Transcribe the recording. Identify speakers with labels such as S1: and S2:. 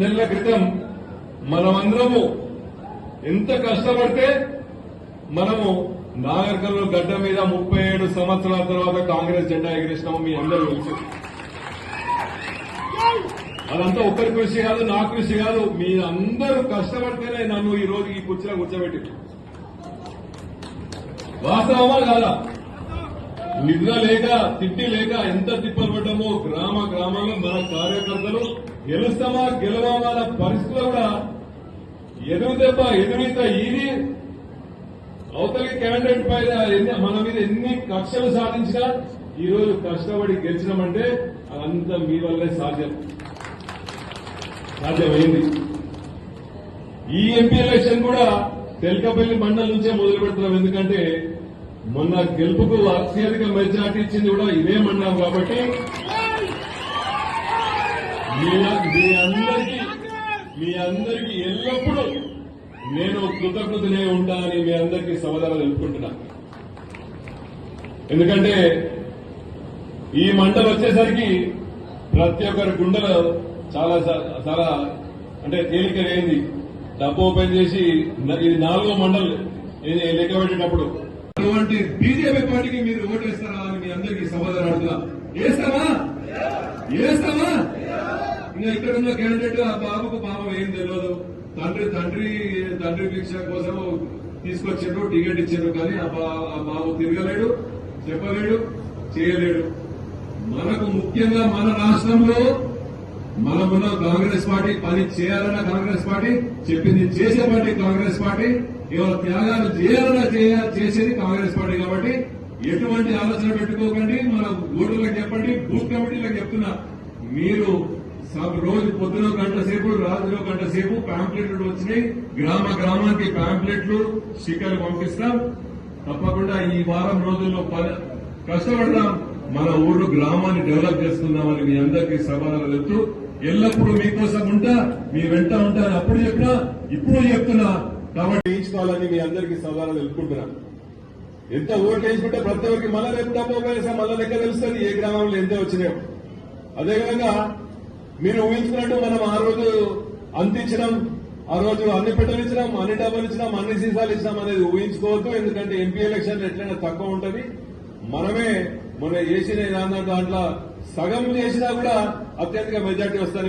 S1: నెలల క్రితం మనమందరము ఎంత కష్టపడితే మనము నాగరికలు గడ్డ మీద ముప్పై ఏడు సంవత్సరాల తర్వాత కాంగ్రెస్ జెండా ఎగిరేసినాము మీ అందరూ తెలుసు. అదంతా ఒక్కరి కృషి కాదు నా కృషి కాదు. మీ అందరూ కష్టపడితేనే నన్ను ఈ రోజు ఈ కుర్చీలో కూర్చోబెట్టి వాస్తవమా కాదా? నిద్ర లేక తిట్టి లేక ఎంత తిప్పలు పడ్డామో గ్రామ గ్రామంలో మన కార్యకర్తలు గెలుస్తామా గెలవామా అన్న పరిస్థితులు కూడా ఎదురు దెబ్బ ఎదురీత ఇది అవతలి క్యాండిడేట్ పైన ఎన్ని మన మీద ఎన్ని కక్షలు సాధించినా ఈ రోజు కష్టపడి గెలిచినామంటే అదంతా మీ వల్లే సాధ్యం. సాధ్యమైంది. ఈ ఎంపీ ఎలక్షన్ కూడా తెలకపల్లి మండలం నుంచే మొదలు పెడుతున్నాం ఎందుకంటే మొన్న గెలుపుకు అత్యధిక మెజార్టీ ఇచ్చింది కూడా ఇదే కాబట్టి మీ అందరికీ మీ అందరికీ ఎల్లప్పుడూ నేను కృతజ్ఞతనే ఉంటానని మీ అందరికీ సమాధానం తెలుపుకుంటున్నా. ఎందుకంటే ఈ మంటలు వచ్చేసరికి ప్రతి ఒక్కరి గుండెలో చాలా చాలా అంటే తేలిక తేలికైంది డబ్బు ఓపెన్ చేసి ఇది నాలుగో మండలి. లెక్క పెట్టేటప్పుడు అటువంటి బీజేపీ పార్టీకి మీరు ఓటేస్తారా అని మీ అందరికీ సమాధానం వేస్తామా? వేస్తామా? ఇంకా ఇక్కడ ఉన్న క్యాండిడేట్ ఆ బాబుకు పాపం ఏం తెలియదు తండ్రి తండ్రి తండ్రి భిక్ష కోసం తీసుకొచ్చారు టికెట్ ఇచ్చారు కానీ ఆ ఆ బాబు తిరగలేడు చెప్పలేడు చేయలేడు. మనకు ముఖ్యంగా మన రాష్ట్రంలో మనమున్న కాంగ్రెస్ పార్టీ పని చేయాలన్న కాంగ్రెస్ పార్టీ చెప్పింది చేసే పార్టీ కాంగ్రెస్ పార్టీ. ఇవాళ త్యాగాలు చేయాలన్నా చేసేది కాంగ్రెస్ పార్టీ కాబట్టి ఎటువంటి ఆలోచన పెట్టుకోకండి. మన ఓటర్లకు చెప్పండి బూత్ కమిటీలకు చెప్తున్నా. మీరు సబ్ రోజు పొద్దున గంట సేపు రాత్రిలో గంట సేపు ప్యాంప్లెట్లు వచ్చినాయి. గ్రామ గ్రామానికి ప్యాంప్లెట్లు స్టిక్కర్లు పంపిస్తాం. తప్పకుండా ఈ వారం రోజుల్లో కష్టపడదాం. మన ఊరు గ్రామాన్ని డెవలప్ చేస్తున్నామని మీ అందరికీ సమాధానం వెళ్తూ ఎల్లప్పుడూ మీకోసం ఉంటా మీ వెంట ఉంటా అని అప్పుడు చెప్పినా ఇప్పుడు చెప్తున్నా. కాబట్టి వేయించుకోవాలని మీ అందరికీ సవాలు తెలుపుకుంటున్నాను ఎంత ఓట్లు వేయించుకుంటే ప్రతి ఒక్కరికి మళ్ళా రేపు డబ్బు వేసా మళ్ళా లెక్క తెలుస్తుంది ఏ గ్రామంలో ఎంత వచ్చినాయో. అదేవిధంగా మీరు ఊహించుకున్నట్టు మనం ఆ రోజు అందించడం ఆ రోజు అన్ని పెట్టలు ఇచ్చినాం అన్ని డబ్బులు ఇచ్చినాం అన్ని సీసాలు ఇచ్చినాం అనేది ఊహించుకోవద్దు ఎందుకంటే ఎంపీ ఎలక్షన్ ఎట్లయినా తక్కువ ఉంటుంది. మనమే మొన్న చేసిన దాంట్లో సగం చేసినా కూడా అత్యధిక మెజార్టీ వస్తారు